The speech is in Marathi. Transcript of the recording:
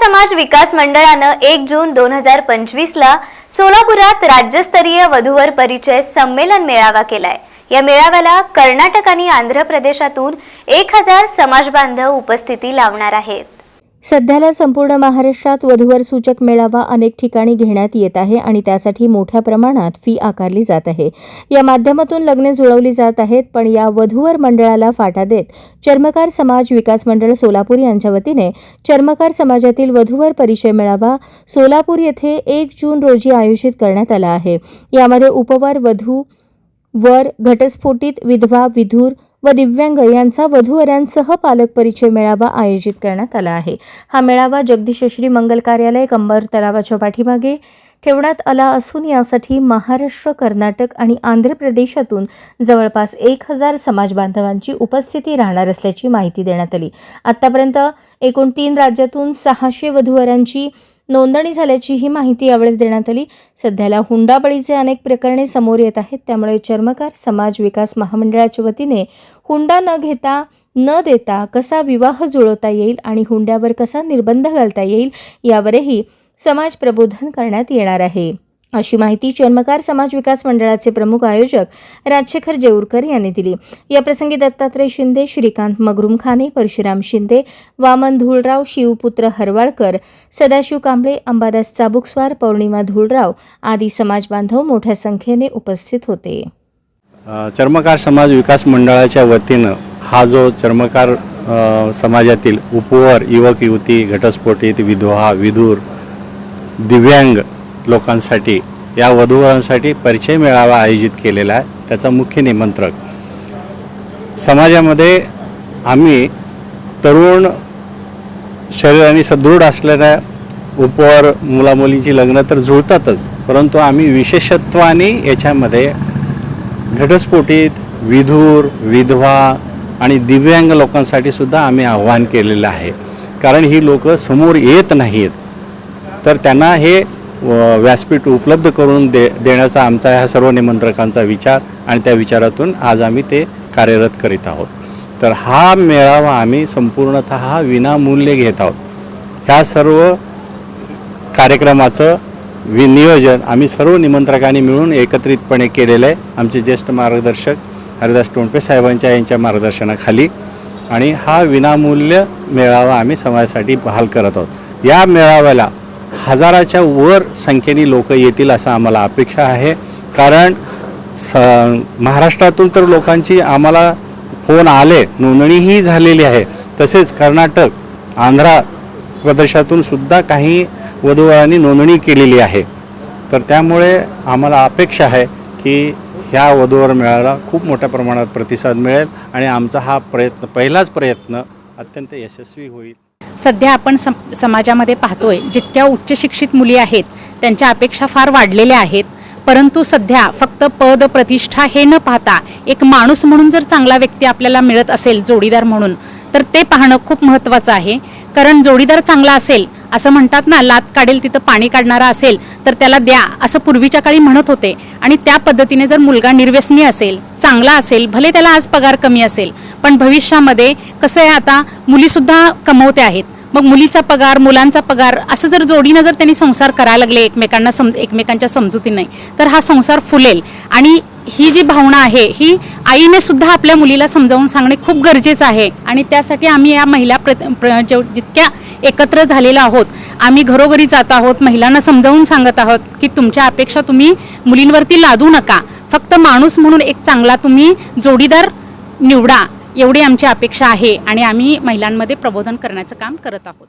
समाज विकास मंडळानं एक जून दोन हजार पंचवीस ला सोलापुरात राज्यस्तरीय वधूवर परिचय संमेलन मेळावा केलाय. या मेळाव्याला कर्नाटक आणि आंध्र प्रदेशातून एक हजार समाज बांधव उपस्थिती लावणार आहेत. सध्याला संपूर्ण महाराष्ट्रात वधूवर सूचक मेळावा अनेक ठिकाणी घेण्यात येत आहे आणि त्यासाठी मोठ्या प्रमाणात फी आकारली जात आहे. या माध्यमातून लग्ने जुळवली जात आहेत पण या वधूवर मंडळाला फाटा देत चर्मकार समाज विकास मंडळ सोलापूर यांच्या वतीने चर्मकार समाजातील वधूवर परिचय मेळावा सोलापूर येथे एक जून रोजी आयोजित करण्यात आला आहे. यामध्ये उपवर वधू वर घटस्फोटित विधवा विधूर व दिव्यांग यांचा वधूवरांसह पालक परिचय मेळावा आयोजित करण्यात आला आहे. हा मेळावा जगदीशश्री मंगल कार्यालय कंबर तलावाच्या पाठीमागे ठेवण्यात आला असून यासाठी महाराष्ट्र कर्नाटक आणि आंध्र प्रदेशातून जवळपास एक हजार समाज बांधवांची उपस्थिती राहणार असल्याची माहिती देण्यात आली. आतापर्यंत एकूण तीन राज्यातून सहाशे वधूवरांची नोंदणी झाल्याची ही माहिती यावेळेस देण्यात आली. सध्याला हुंडाबळीचे अनेक प्रकरणे समोर येत आहेत. त्यामुळे चर्मकार समाज विकास महामंडळाच्या वतीने हुंडा न घेता न देता कसा विवाह जुळवता येईल आणि हुंड्यावर कसा निर्बंध घालता येईल यावरही समाज प्रबोधन करण्यात येणार आहे. अशी माहिती चर्मकार समाज विकास मंडळाचे प्रमुख आयोजक राजशेखर जेऊरकर यांनी दिली. याप्रसंगी दत्तात्रय शिंदे श्रीकांत मगरुमखाने परशुराम शिंदे वामन धुळराव शिवपुत्र हरवाळकर सदाशिव कांबळे अंबादास चाबुकस्वार पौर्णिमा धुळराव आदी समाज बांधव मोठ्या संख्येने उपस्थित होते. चर्मकार समाज विकास मंडळाच्या वतीनं हा जो चर्मकार समाजातील उपवर युवक युवती घटस्फोटित विधवा विधूर दिव्यांग लोकांसाठी या वधूवरांसाठी परिचय मेळावा आयोजित केलेला आहे. त्याचा मुख्य निमंत्रक. समाजामध्ये आम्ही तरुण शरीराने सदृढ असलेल्या उपवर मुलामुलींची लग्न तर जुळतातच परंतु आम्ही विशेषत्वाने याच्यामध्ये घटस्फोटीत विधूर विधवा आणि दिव्यांग लोकांसाठी सुद्धा आम्ही आव्हान केलेलं आहे. कारण ही लोक समोर येत नाहीत. तर त्यांना हे व्यासपीठ उपलब्ध करून दे देण्याचा आमचा ह्या सर्व निमंत्रकांचा विचार आणि त्या विचारातून आज आम्ही ते कार्यरत करीत आहोत. तर हा मेळावा आम्ही संपूर्णत विनामूल्य घेत आहोत. ह्या सर्व कार्यक्रमाचं वि नियोजन आम्ही सर्व निमंत्रकांनी मिळून एकत्रितपणे केलेलं आहे. आमचे ज्येष्ठ मार्गदर्शक हरिदास टोंडपे साहेबांच्या यांच्या मार्गदर्शनाखाली आणि हा विनामूल्य मेळावा आम्ही समाजासाठी बहाल करत आहोत. या मेळाव्याला हजाराच्या वर संख्येने लोक येतील असं आम्हाला अपेक्षा आहे. कारण स महाराष्ट्रातून तर लोकांची आम्हाला फोन आले नोंदणीही झालेली आहे. तसेच कर्नाटक आंध्रा प्रदेशातून सुद्धा काही वधूवरांनी नोंदणी केलेली आहे. तर त्यामुळे आम्हाला अपेक्षा आहे की ह्या वधूवर मेळाव्याला खूप मोठ्या प्रमाणात प्रतिसाद मिळेल आणि आमचा हा प्रयत्न पहिलाच प्रयत्न अत्यंत यशस्वी होईल. सध्या आपण सम समाजामध्ये पाहतोय जितक्या उच्च शिक्षित मुली आहेत त्यांच्या अपेक्षा फार वाढलेल्या आहेत. परंतु सध्या फक्त पद प्रतिष्ठा हे न पाहता एक माणूस म्हणून जर चांगला व्यक्ती आपल्याला मिळत असेल जोडीदार म्हणून तर ते पाहणं खूप महत्त्वाचं आहे. कारण जोडीदार चांगला असेल असं म्हणतात ना लात काढेल तिथं पाणी काढणारा असेल तर त्याला द्या असं पूर्वीच्या काळी म्हणत होते. आणि त्या पद्धतीने जर मुलगा निर्व्यसनी असेल चांगला असेल भले त्याला आज पगार कमी असेल पण भविष्यामध्ये कसं आहे आता मुलीसुद्धा कमवते आहेत. मग मुलीचा पगार मुलांचा पगार असं जर जोडीनं जर त्यांनी संसार करायला लागले एकमेकांना सम एकमेकांच्या समजुतीने तर हा संसार फुलेल. आणि ही जी भावना आहे ही आईने सुद्धा आपल्या मुलीला समजावून सांगणे खूप गरजेचं आहे. आणि त्यासाठी आम्ही या महिला प्र प्र- जितक्या एकत्र झालेलो आहोत आम्ही घरोघरी जात आहोत महिलांना समजावून सांगत आहोत की तुमच्या अपेक्षा तुम्ही मुलींवरती लादू नका. फक्त माणूस म्हणून एक चांगला तुम्ही जोडीदार निवडा. एवढी आमची अपेक्षा आहे आणि आम्ही महिलांमध्ये प्रबोधन करण्याचं काम करत आहोत.